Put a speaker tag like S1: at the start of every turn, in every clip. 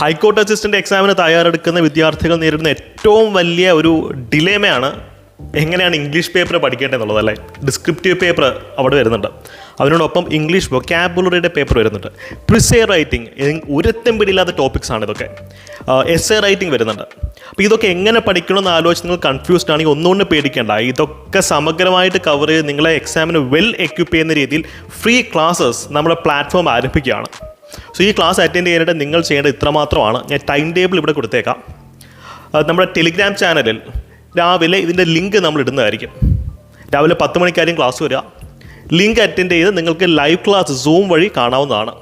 S1: High court assistant എക്സാമിന് തയ്യാറെടുക്കുന്ന വിദ്യാർത്ഥികൾ നേരിടുന്ന ഏറ്റവും വലിയ ഒരു ഡിലേമയാണ് എങ്ങനെയാണ് ഇംഗ്ലീഷ് പേപ്പർ പഠിക്കേണ്ടതെന്നുള്ളത് അല്ലേ? ഡിസ്ക്രിപ്റ്റീവ് പേപ്പർ അവിടെ വരുന്നുണ്ട്. അതിനോടൊപ്പം ഇംഗ്ലീഷ് വൊക്കാബുലറിയുടെ പേപ്പർ വരുന്നുണ്ട്. പ്രിസേ റൈറ്റിംഗ് ഉരത്തും പിടിയില്ലാത്ത ടോപ്പിക്സ് ആണ് ഇതൊക്കെ. എസ് എ റൈറ്റിംഗ് വരുന്നുണ്ട്. അപ്പോൾ ഇതൊക്കെ എങ്ങനെ പഠിക്കണമെന്ന് ആലോചിച്ച് നിങ്ങൾ കൺഫ്യൂസ്ഡ് ആണെങ്കിൽ ഒന്നുകൊണ്ട് പേടിക്കേണ്ട. ഇതൊക്കെ സമഗ്രമായിട്ട് കവർ ചെയ്ത് നിങ്ങളെ എക്സാമിന് വെൽ എക്യുപ്പ് ചെയ്യുന്ന രീതിയിൽ ഫ്രീ ക്ലാസ്സസ് നമ്മുടെ പ്ലാറ്റ്ഫോം ആരംഭിക്കുകയാണ്. സോ ഈ ക്ലാസ് അറ്റൻഡ് ചെയ്യാനായിട്ട് നിങ്ങൾ ചെയ്യേണ്ടത് ഇത്രമാത്രമാണ്. ഞാൻ ടൈം ടേബിൾ ഇവിടെ കൊടുത്തേക്കാം. നമ്മുടെ ടെലിഗ്രാം ചാനലിൽ രാവിലെ ഇതിന്റെ ലിങ്ക് നമ്മൾ ഇടുന്നതായിരിക്കും. രാവിലെ പത്ത് മണിക്കായിരിക്കും ക്ലാസ് വരിക. ലിങ്ക് അറ്റൻഡ് ചെയ്ത് നിങ്ങൾക്ക് ലൈവ് ക്ലാസ് സൂം വഴി കാണാവുന്നതാണ്.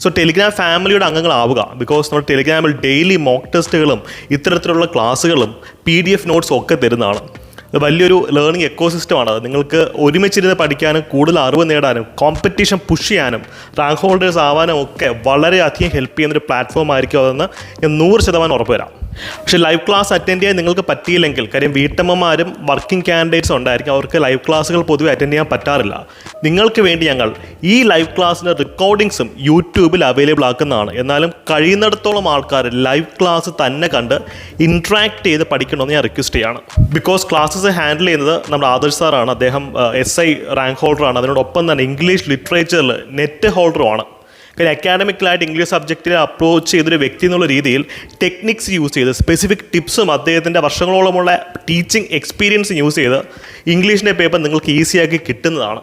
S1: സോ ടെലിഗ്രാം ഫാമിലിയുടെ അംഗങ്ങളാവുക. ബിക്കോസ് നമ്മുടെ ടെലിഗ്രാമിൽ ഡെയിലി മോക്ക് ടെസ്റ്റുകളും ഇത്തരത്തിലുള്ള ക്ലാസ്സുകളും പി ഡി എഫ് നോട്ട്സും ഒക്കെ തരുന്നതാണ്. ഇത് വലിയൊരു ലേണിംഗ് എക്കോസിസ്റ്റമാണ് അത് നിങ്ങൾക്ക് ഒരുമിച്ചിരുന്ന് പഠിക്കാനും കൂടുതൽ അറിവ് നേടാനും കോമ്പറ്റീഷൻ പുഷ് ചെയ്യാനും റാങ്ക് ഹോൾഡേഴ്സ് ആവാനും ഒക്കെ വളരെയധികം ഹെൽപ്പ് ചെയ്യുന്നൊരു പ്ലാറ്റ്ഫോം ആയിരിക്കും അതെന്ന് ഞാൻ നൂറ് ശതമാനം ഉറപ്പ് വരാം പക്ഷേ ലൈവ് ക്ലാസ് അറ്റൻഡ് ചെയ്യാൻ നിങ്ങൾക്ക് പറ്റിയില്ലെങ്കിൽ കാര്യം വീട്ടമ്മമാരും വർക്കിംഗ് കാൻഡിഡേറ്റ്സ് ഉണ്ടായിരിക്കും. അവർക്ക് ലൈവ് ക്ലാസ്സുകൾ പൊതുവെ അറ്റൻഡ് ചെയ്യാൻ പറ്റാറില്ല. നിങ്ങൾക്ക് വേണ്ടി ഞങ്ങൾ ഈ ലൈവ് ക്ലാസ്സിന്റെ റെക്കോർഡിങ്സും യൂട്യൂബിൽ അവൈലബിൾ ആക്കുന്നതാണ്. എന്നാലും കഴിയുന്നിടത്തോളം ആൾക്കാർ ലൈവ് ക്ലാസ് തന്നെ കണ്ട് ഇൻട്രാക്ട് ചെയ്ത് പഠിക്കണമെന്ന് ഞാൻ റിക്വസ്റ്റ് ചെയ്യാണ്. ബിക്കോസ് ക്ലാസ്സസ് ഹാൻഡിൽ ചെയ്യുന്നത് നമ്മുടെ ആദർശ് സാറാണ്. അദ്ദേഹം എസ് ഐ റാങ്ക് ഹോൾഡറാണ് അതിനോടൊപ്പം തന്നെ ഇംഗ്ലീഷ് ലിറ്ററേച്ചറിൽ നെറ്റ് ഹോൾഡറുമാണ് കാര്യം അക്കാഡമിക്കലായിട്ട് ഇംഗ്ലീഷ് സബ്ജക്റ്റിനെ അപ്രോച്ച് ചെയ്തൊരു വ്യക്തി എന്നുള്ള രീതിയിൽ ടെക്നിക്സ് യൂസ് ചെയ്ത് സ്പെസിഫിക് ടിപ്സും അദ്ദേഹത്തിന്റെ വർഷങ്ങളോളമുള്ള ടീച്ചിങ് എക്സ്പീരിയൻസ് യൂസ് ചെയ്ത് ഇംഗ്ലീഷിന്റെ പേപ്പർ നിങ്ങൾക്ക് ഈസിയാക്കി കിട്ടുന്നതാണ്.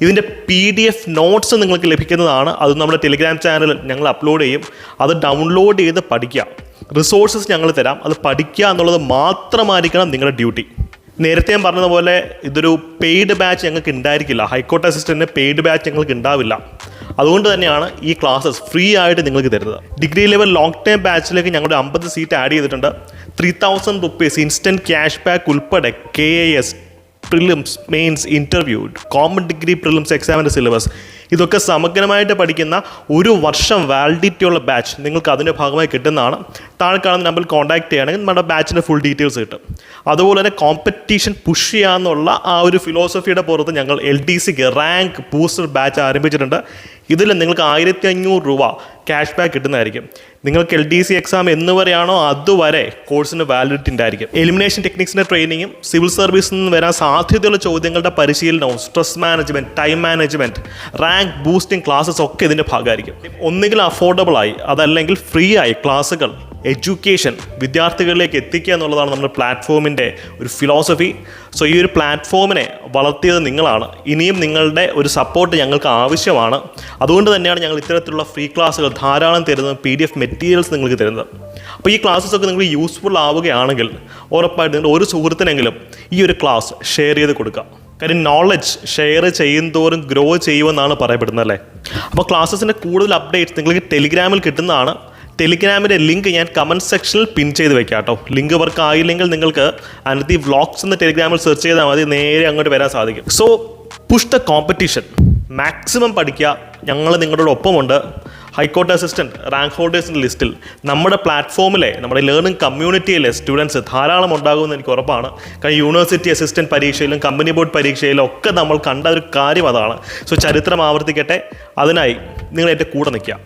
S1: ഇതിന്റെ പി ഡി എഫ് നോട്ട്സ് നിങ്ങൾക്ക് ലഭിക്കുന്നതാണ്. അത് നമ്മുടെ ടെലിഗ്രാം ചാനലിൽ ഞങ്ങൾ അപ്ലോഡ് ചെയ്യും. അത് ഡൗൺലോഡ് ചെയ്ത് പഠിക്കുക. റിസോഴ്സസ് ഞങ്ങൾ തരാം. അത് പഠിക്കുക എന്നുള്ളത് മാത്രമായിരിക്കണം നിങ്ങളുടെ ഡ്യൂട്ടി നേരത്തെ ഞാൻ പറഞ്ഞതുപോലെ ഇതൊരു പെയ്ഡ് ബാച്ച് ഞങ്ങൾക്ക് ഉണ്ടായിരിക്കില്ല. ഹൈക്കോർട്ട് അസിസ്റ്റന്റിന് പെയ്ഡ് ബാച്ച് ഞങ്ങൾക്ക് ഉണ്ടാവില്ല. അതുകൊണ്ട് തന്നെയാണ് ഈ ക്ലാസ്സസ് ഫ്രീ ആയിട്ട് നിങ്ങൾക്ക് തരുന്നത്. ഡിഗ്രി ലെവൽ ലോങ് ടൈം ബാച്ചിലേക്ക് ഞങ്ങളുടെ അമ്പത് സീറ്റ് ആഡ് ചെയ്തിട്ടുണ്ട്. Three thousand rupees instant cash back ഉൾപ്പെടെ K A S prelims mains interview common degree prelims എക്സാമിന്റെ സിലബസ് ഇതൊക്കെ സമഗ്രമായിട്ട് പഠിക്കുന്ന ഒരു വർഷം വാലിഡിറ്റി ഉള്ള ബാച്ച് നിങ്ങൾക്ക് അതിന്റെ ഭാഗമായി കിട്ടുന്നതാണ്. താഴെ കാണുന്ന നമ്പറിൽ കോൺടാക്ട് ചെയ്യുകയാണെങ്കിൽ നമ്മുടെ ബാച്ചിന്റെ ഫുൾ ഡീറ്റെയിൽസ് കിട്ടും. അതുപോലെ തന്നെ കോമ്പറ്റീഷൻ പുഷ് ചെയ്യാമെന്നുള്ള ആ ഒരു ഫിലോസഫിയുടെ പുറത്ത് ഞങ്ങൾ എൽ ഡി സിക്ക് റാങ്ക് ബൂസ്റ്റർ ബാച്ച് ആരംഭിച്ചിട്ടുണ്ട്. ഇതിൽ നിങ്ങൾക്ക് ആയിരത്തി അഞ്ഞൂറ് രൂപ ക്യാഷ് ബാക്ക് കിട്ടുന്നതായിരിക്കും. നിങ്ങൾക്ക് എൽ ഡി സി എക്സാം എന്ന് വരെയാണോ അതുവരെ കോഴ്സിന് വാലിഡിറ്റി ഉണ്ടായിരിക്കും. എലിമിനേഷൻ ടെക്നിക്സിന്റെ ട്രെയിനിങ്ങും സിവിൽ സർവീസിൽ നിന്ന് വരാൻ സാധ്യതയുള്ള ചോദ്യങ്ങളുടെ പരിശീലനവും stress management time management rank boosting classes ഒക്കെ ഇതിന്റെ ഭാഗമായിരിക്കും. ഒന്നുകിൽ അഫോർഡബിൾ ആയി അതല്ലെങ്കിൽ ഫ്രീ ആയി ക്ലാസ്സുകൾ എഡ്യൂക്കേഷൻ വിദ്യാർത്ഥികളിലേക്ക് എത്തിക്കുക എന്നുള്ളതാണ് നമ്മുടെ പ്ലാറ്റ്ഫോമിന്റെ ഒരു ഫിലോസഫി സോ ഈ ഒരു പ്ലാറ്റ്ഫോമിനെ വളർത്തിയത് നിങ്ങളാണ്. ഇനിയും നിങ്ങളുടെ ഒരു സപ്പോർട്ട് ഞങ്ങൾക്ക് ആവശ്യമാണ്. അതുകൊണ്ട് തന്നെയാണ് ഞങ്ങൾ ഇത്തരത്തിലുള്ള ഫ്രീ ക്ലാസ്സുകൾ ധാരാളം തരുന്നത് പി ഡി എഫ് മെറ്റീരിയൽസ് നിങ്ങൾക്ക് തരുന്നത്. അപ്പോൾ ഈ ക്ലാസ്സസ് ഒക്കെ നിങ്ങൾക്ക് യൂസ്ഫുൾ ആവുകയാണെങ്കിൽ ഉറപ്പായിട്ട് നിങ്ങൾ ഒരു സുഹൃത്തിനെങ്കിലും ഈ ഒരു ക്ലാസ് ഷെയർ ചെയ്ത് കൊടുക്കുക. കാര്യം നോളജ് ഷെയർ ചെയ്യുന്നതോറും ഗ്രോ ചെയ്യുമെന്നാണ് പറയപ്പെടുന്നത് അല്ലേ? അപ്പോൾ ക്ലാസ്സസിന്റെ കൂടുതൽ അപ്ഡേറ്റ്സ് നിങ്ങൾക്ക് ടെലിഗ്രാമിൽ കിട്ടുന്നതാണ്. ടെലിഗ്രാമിന്റെ ലിങ്ക് ഞാൻ കമന്റ് സെക്ഷനിൽ പിൻ ചെയ്ത് വെക്കാം കേട്ടോ. ലിങ്ക് വർക്ക് ആയില്ലെങ്കിൽ നിങ്ങൾക്ക് അനധി വ്ളോഗ്സ് എന്ന് ടെലിഗ്രാമിൽ സെർച്ച് ചെയ്താൽ മതി നേരെ അങ്ങോട്ട് വരാൻ സാധിക്കും. So push the competition maximum പഠിക്കുക. ഞങ്ങൾ നിങ്ങളുടെ ഒപ്പമുണ്ട്. ഹൈക്കോർട്ട് അസിസ്റ്റന്റ് റാങ്ക് ഹോൾഡേഴ്സിന്റെ ലിസ്റ്റിൽ. നമ്മുടെ പ്ലാറ്റ്ഫോമിലെ നമ്മുടെ ലേണിംഗ് കമ്മ്യൂണിറ്റിയിലെ സ്റ്റുഡൻസ് ധാരാളം ഉണ്ടാകുമെന്ന് എനിക്ക് ഉറപ്പാണ്. കാരണം യൂണിവേഴ്സിറ്റി അസിസ്റ്റന്റ് പരീക്ഷയിലും കമ്പനി ബോർഡ് പരീക്ഷയിലും ഒക്കെ നമ്മൾ കണ്ട ഒരു കാര്യം അതാണ്. സോ ചരിത്രം ആവർത്തിക്കട്ടെ. അതിനായി നിങ്ങൾ എന്റെ കൂടെ നിൽക്കുക.